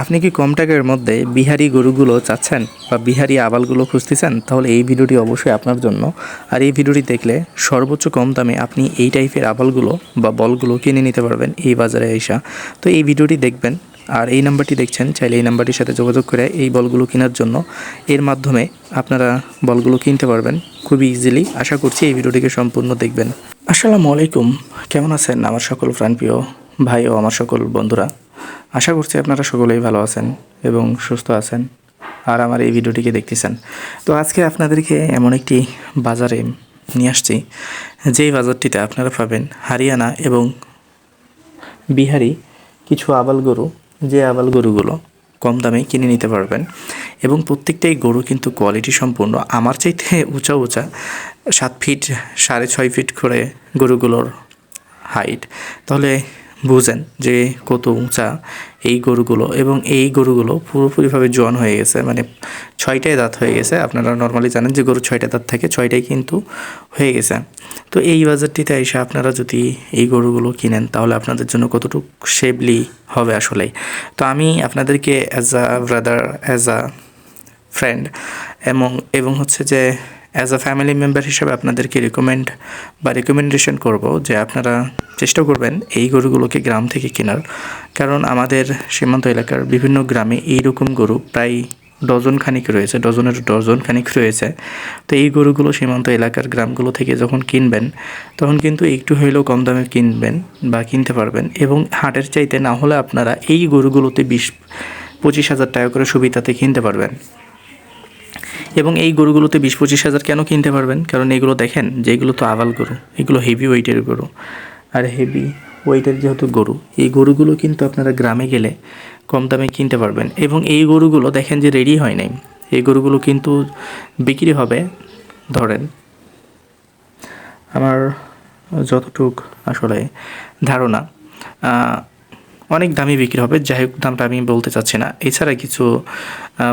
আপনি কি কম টাকার মধ্যে বিহারি গরুগুলো চাচ্ছেন বা বিহারি আবালগুলো খুঁজতেছেন? তাহলে এই ভিডিওটি অবশ্যই আপনার জন্য। আর এই ভিডিওটি দেখলে সর্বোচ্চ কম দামে আপনি এই টাইপের আবালগুলো বা বলগুলো কিনে নিতে পারবেন এই বাজারে এসা। তো এই ভিডিওটি দেখবেন। আর এই নাম্বারটি দেখছেন, চাইলে এই নাম্বারটির সাথে যোগাযোগ করে এই বলগুলো কেনার জন্য এর মাধ্যমে আপনারা বলগুলো কিনতে পারবেন। খুবই ইজিলি আশা করছি এই ভিডিওটিকে সম্পূর্ণ দেখবেন। আসসালামু আলাইকুম। কেমন আছেন আমার সকল প্রাণপ্রিয় ভাই ও আমার সকল বন্ধুরা? আশা করছি আপনারা সকলেই ভালো আছেন এবং সুস্থ আছেন আর আমার এই ভিডিওটিকে দেখতেছেন। তো আজকে আপনাদেরকে এমন একটি বাজারে নিয়ে আসছি। যেই বাজারটিতে আপনারা পাবেন হারিয়ানা এবং বিহারি কিছু আবাল গরু। যে আবাল গরুগুলো কম দামে কিনে নিতে পারবেন এবং প্রত্যেকটাই গরু কিন্তু কোয়ালিটি সম্পূর্ণ। আমার চাইতে উঁচা উঁচা সাত ফিট সাড়ে ছয় ফিট করে গরুগুলোর হাইট তাহলে বুঝেন যে কত উঁচা এই গরুগুলো এবং এই গরুগুলো পুরোপুরিভাবে জোয়ান হয়ে গেছে মানে ছয়টাই দাঁত হয়ে গেছে। আপনারা নর্মালি জানেন যে গরু ছয়টা দাঁত থাকে, ছয়টাই কিন্তু হয়ে গেছে। তো এই বাজারটিতে এসে আপনারা যদি এই গরুগুলো কিনেন, তাহলে আপনাদের জন্য কতটুকু সেভলি হবে আসলেই তো আমি আপনাদেরকে as a brother as a friend এবং এবং হচ্ছে যে অ্যাজ আ ফ্যামিলি মেম্বার হিসেবে আপনাদেরকে রিকমেন্ড বা রিকমেন্ডেশন করব যে আপনারা চেষ্টা করবেন এই গরুগুলোকে গ্রাম থেকে কেনার। কারণ আমাদের সীমান্ত এলাকার বিভিন্ন গ্রামে এইরকম গরু প্রায় ডজন খানিক রয়েছে, ডজনের ডজন খানিক রয়েছে। তো এই গরুগুলো সীমান্ত এলাকার গ্রামগুলো থেকে যখন কিনবেন, তখন কিন্তু একটু হইলেও কম দামে কিনবেন বা কিনতে পারবেন এবং হাটের চাইতে না হলে আপনারা এই গরুগুলোতে বিশ পঁচিশ হাজার টাকা করে সুবিধাতে কিনতে পারবেন। এবং এই গরুগুলোতে বিশ পঁচিশ হাজার কেন কিনতে পারবেন? কারণ এগুলো দেখেন যে এগুলো তো আবাল গরু, এগুলো হেভি ওয়েটের গরু। আর হেভি ওয়েটের যেহেতু গরু, এই গরুগুলো কিন্তু আপনারা গ্রামে গেলে কম দামে কিনতে পারবেন। এবং এই গরুগুলো দেখেন যে রেডি হয় নাই। এই গরুগুলো কিন্তু বিক্রি হবে, ধরেন আমার যতটুক আসলে ধারণা অনেক দামি বিক্রি হবে। যাই হোক, দামটা আমি বলতে চাচ্ছি না। এছাড়া কিছু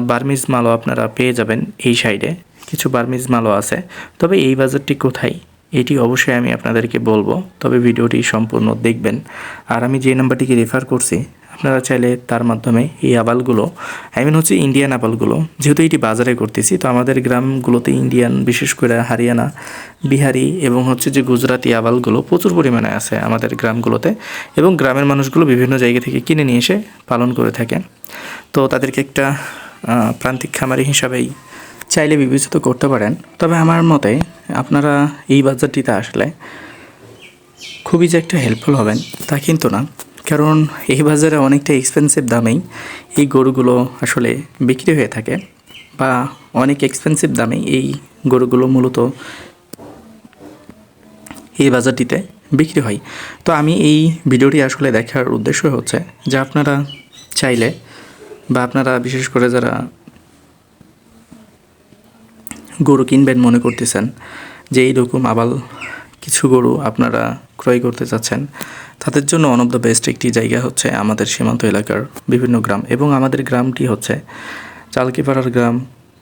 বার্মিজ মালও আপনারা পেয়ে যাবেন এই সাইডে কিছু বার্মিজ মালও আছে। তবে এই বাজারটি কোথায়? এটি অবশ্যই আমি আপনাদেরকে বলব। তবে ভিডিওটি সম্পূর্ণ দেখবেন। আর আমি যে নাম্বারটিকে রেফার করছি আপনারা চাইলে তার মাধ্যমে এই আবালগুলো আই মিন হচ্ছে ইন্ডিয়ান আবালগুলো, যেহেতু এটি বাজারে করতেছি, তো আমাদের গ্রামগুলোতে ইন্ডিয়ান বিশেষ করে হারিয়ানা, বিহারি এবং হচ্ছে যে গুজরাটি আবালগুলো প্রচুর পরিমাণে আছে আমাদের গ্রামগুলোতে এবং গ্রামের মানুষগুলো বিভিন্ন জায়গা থেকে কিনে নিয়ে এসে পালন করে থাকে তো তাদেরকে একটা প্রান্তিক খামারি হিসাবেই চাইলে বিবেচিত করতে পারেন। তবে আমার মতে আপনারা এই বাজারটিতে আসলে খুবই যে একটা হেল্পফুল হবেন তা কিন্তু না। কারণ এই বাজারে অনেকটা এক্সপেন্সিভ দামেই এই গরুগুলো আসলে বিক্রি হয়ে থাকে বা অনেক এক্সপেন্সিভ দামেই এই গরুগুলো মূলত এই বাজারটিতে বিক্রি হয়। তো আমি এই ভিডিওটি আসলে দেখার উদ্দেশ্য হচ্ছে যে আপনারা চাইলে বা আপনারা বিশেষ করে যারা গরু কিনবেন মনে করতেছেন যে এইরকম আবাল কিছু গরু আপনারা ক্রয় করতে চাচ্ছেন তাদের জন্য ওয়ান অফ দ্য বেস্ট একটি জায়গা হচ্ছে আমাদের সীমান্ত এলাকার বিভিন্ন গ্রাম এবং আমাদের গ্রামটি হচ্ছে চালকিপাড়ার গ্রাম,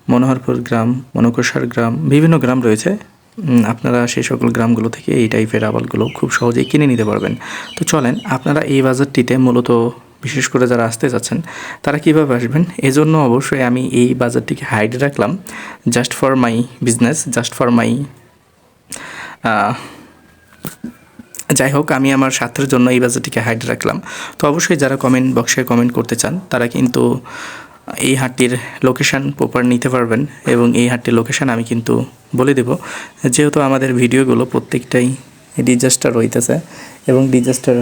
মনোহরপুর গ্রাম মনকষার গ্রাম, বিভিন্ন গ্রাম রয়েছে। আপনারা সেই সকল গ্রামগুলো থেকে এই টাইপের আবালগুলো খুব সহজেই কিনে নিতে পারবেন। তো চলেন, আপনারা এই বাজারটিতে মূলত বিশেষ করে যারা আসতে চাচ্ছেন তারা কীভাবে আসবেন? এজন্য অবশ্যই আমি এই বাজারটিকে হাইড রাখলাম just for my business just for my যাই হোক, আমি আমার স্বার্থের জন্য এই বাজারটিকে হাইড রাখলাম। তো অবশ্যই যারা কমেন্ট বক্সে কমেন্ট করতে চান, তারা কিন্তু এই হাটটির লোকেশান প্রপার নিতে পারবেন এবং এই হাটটির লোকেশান আমি কিন্তু বলে দেব। যেহেতু আমাদের ভিডিওগুলো প্রত্যেকটাই ডিজাস্টার হইতেছে এবং ডিজাস্টার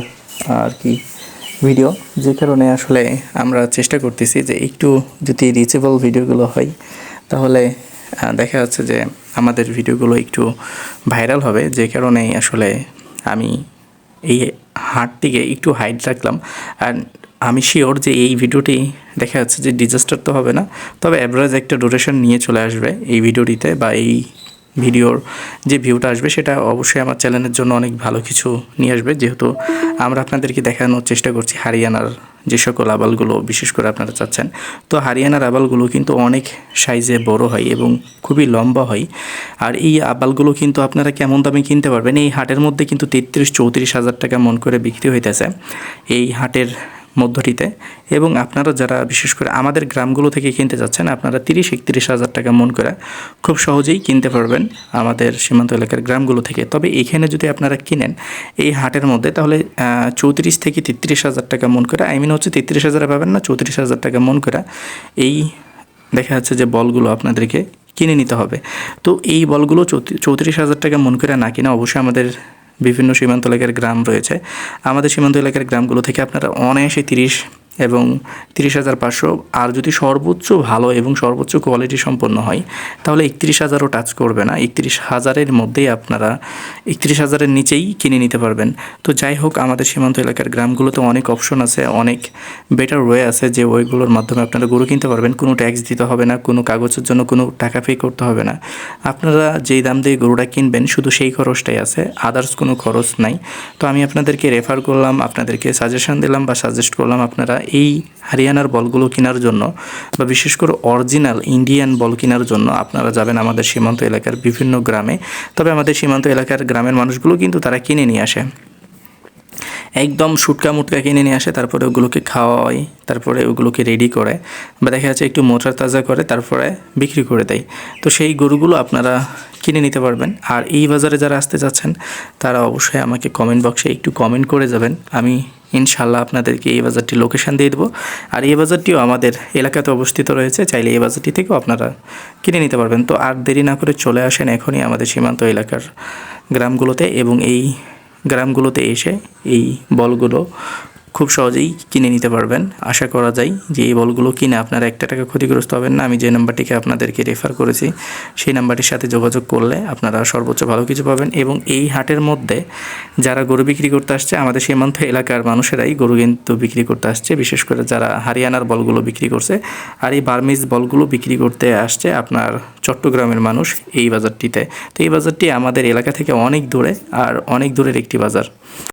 আর কি ভিডিও যে কারণে আসলে আমরা চেষ্টা করতেছি যে একটু যদি রিচেবল ভিডিওগুলো হয়, তাহলে দেখা যাচ্ছে যে আমাদের ভিডিওগুলো একটু ভাইরাল হবে, যে কারণেই আসলে আমি এই হাটটিকে একটু হাইট রাখলাম। আর আমি শিওর যে এই ভিডিওটি দেখা যাচ্ছে যে ডিজাস্টার তো হবে না, তবে অ্যাভারেজ একটা ডোরেশন নিয়ে চলে আসবে এই ভিডিওটিতে বা এই ভিডিওর যে ভিউটা আসবে সেটা অবশ্যই আমার চ্যানেলের জন্য অনেক ভালো কিছু নিয়ে আসবে। যেহেতু আমরা আপনাদেরকে দেখানোর চেষ্টা করছি হারিয়ানার যে সকল আবালগুলো, বিশেষ করে আপনারা চাচ্ছেন। তো হারিয়ানার আবালগুলো কিন্তু অনেক সাইজে বড় হয় এবং খুবই লম্বা হয়। আর এই আবালগুলো কিন্তু আপনারা কেমন দামে কিনতে পারবেন? এই হাটের মধ্যে কিন্তু তেত্রিশ, চৌত্রিশ হাজার টাকা মন করে বিক্রি হইতেছে। এই হাটের মধ্যটিতে এবং আপনারা যারা বিশেষ করে আমাদের গ্রামগুলো থেকে কিনতে যাচ্ছেন, আপনারা তিরিশ, একত্রিশ হাজার টাকা মন করে খুব সহজেই কিনতে পারবেন আমাদের সীমান্ত এলাকার গ্রামগুলো থেকে। তবে এখানে যদি আপনারা কিনেন এই হাটের মধ্যে, তাহলে চৌত্রিশ থেকে তেত্রিশ হাজার টাকা মন করে আই মিন হচ্ছে তেত্রিশ হাজারে পাবেন না, চৌত্রিশ হাজার টাকা মন করে এই দেখা যাচ্ছে যে বলগুলো আপনাদেরকে কিনে নিতে হবে। তো এই বলগুলো চৌত্রিশ হাজার টাকা মন করে না কিনে অবশ্যই আমাদের বিভিন্ন সীমান্ত এলাকার গ্রাম রয়েছে। আমাদের সীমান্ত এলাকার গ্রামগুলো থেকে আপনারা অনায়াসে তিরিশ এবং তিরিশ হাজার পাঁচশো আর যদি সর্বোচ্চ ভালো এবং সর্বোচ্চ কোয়ালিটি সম্পন্ন হয়, তাহলে একত্রিশ হাজারও টাচ করবে না। একত্রিশ হাজারের মধ্যেই আপনারা একত্রিশ হাজারের নিচেই কিনে নিতে পারবেন। তো যাই হোক, আমাদের সীমান্ত এলাকার গ্রামগুলোতে অনেক অপশন আছে, অনেক বেটার ওয়ে আছে যে ওয়েগুলোর মাধ্যমে আপনারা গরু কিনতে পারবেন। কোনো ট্যাক্স দিতে হবে না, কোনো কাগজের জন্য কোনো টাকা পে করতে হবে না। আপনারা যেই দাম দিয়ে গরুটা কিনবেন, শুধু সেই খরচটাই আছে আদার্স কোনো খরচ নাই। তো আমি আপনাদেরকে রেফার করলাম, আপনাদেরকে সাজেশন দিলাম বা সাজেস্ট করলাম আপনারা এই হরিয়ানার বলগুলো কেনার জন্য বা বিশেষ করে অরিজিনাল ইন্ডিয়ান বল কেনার জন্য আপনারা যাবেন আমাদের সীমান্ত এলাকার বিভিন্ন গ্রামে। তবে আমাদের সীমান্ত এলাকার গ্রামের মানুষগুলো কিন্তু তারা কিনে নিয়ে আসে। একদম সুটকা মুটকা কিনে নিয়ে আসে, তারপরে ওগুলোকে খাওয়ায়, তারপরে ওগুলোকে রেডি করে বা দেখা যাচ্ছে একটু মোটা তাজা করে, তারপরে বিক্রি করে দেয়। তো সেই গরুগুলো আপনারা কিনে নিতে পারবেন। আর এই বাজারে যারা আসতে চাচ্ছেন, তারা অবশ্যই আমাকে কমেন্ট বক্সে একটু কমেন্ট করে যাবেন। আমি ইনশাল্লাহ আপনাদেরকে এই বাজারটি লোকেশান দিয়ে দেবো। আর এই বাজারটিও আমাদের এলাকাতে অবস্থিত রয়েছে, চাইলে এই বাজারটি থেকেও আপনারা কিনে নিতে পারবেন। তো আর দেরি না করে চলে আসেন এখনই আমাদের সীমান্ত এলাকার গ্রামগুলোতে এবং এই গ্রামগুলোতে এসে এই বলগুলো খুব সহজেই কিনে নিতে পারবেন। আশা করা যায় যে এই বলগুলো কিনে আপনারা একটা টাকা ক্ষতিগ্রস্ত হবেন না। আমি যে নাম্বারটিকে আপনাদেরকে রেফার করেছি, সেই নাম্বারটির সাথে যোগাযোগ করলে আপনারা সর্বোচ্চ ভালো কিছু পাবেন এবং এই হাটের মধ্যে যারা গরু বিক্রি করতে আসছে, আমাদের সীমান্ত এলাকার মানুষেরাই গরু কিন্তু বিক্রি করতে আসছে। বিশেষ করে যারা হারিয়ানার বলগুলো বিক্রি করছে আর এই বার্মিজ বলগুলো বিক্রি করতে আসছে আপনার চট্টগ্রামের মানুষ এই বাজারটিতে। তো এই বাজারটি আমাদের এলাকা থেকে অনেক দূরে আর অনেক দূরের একটি বাজার।